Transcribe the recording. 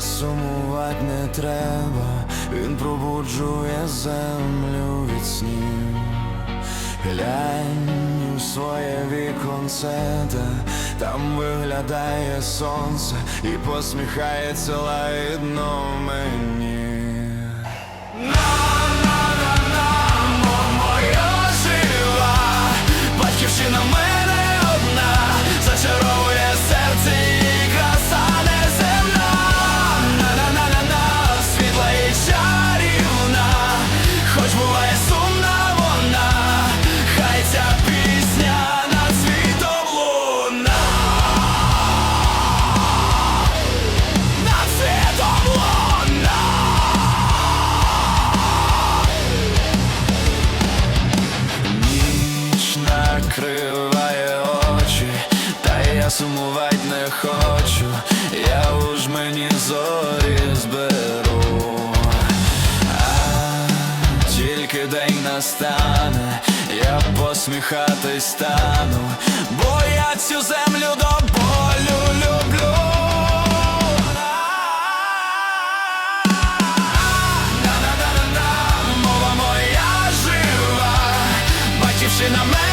Сумувати не треба, він пробуджує землю від снів. Глянь у своє віконце, там виглядає сонце і посміхається лагідно хочу, я уж мені зорі зберу, а тільки день настане, я посміхатись стану, бо я цю землю до болю люблю. Мова моя жива, батьківщина мене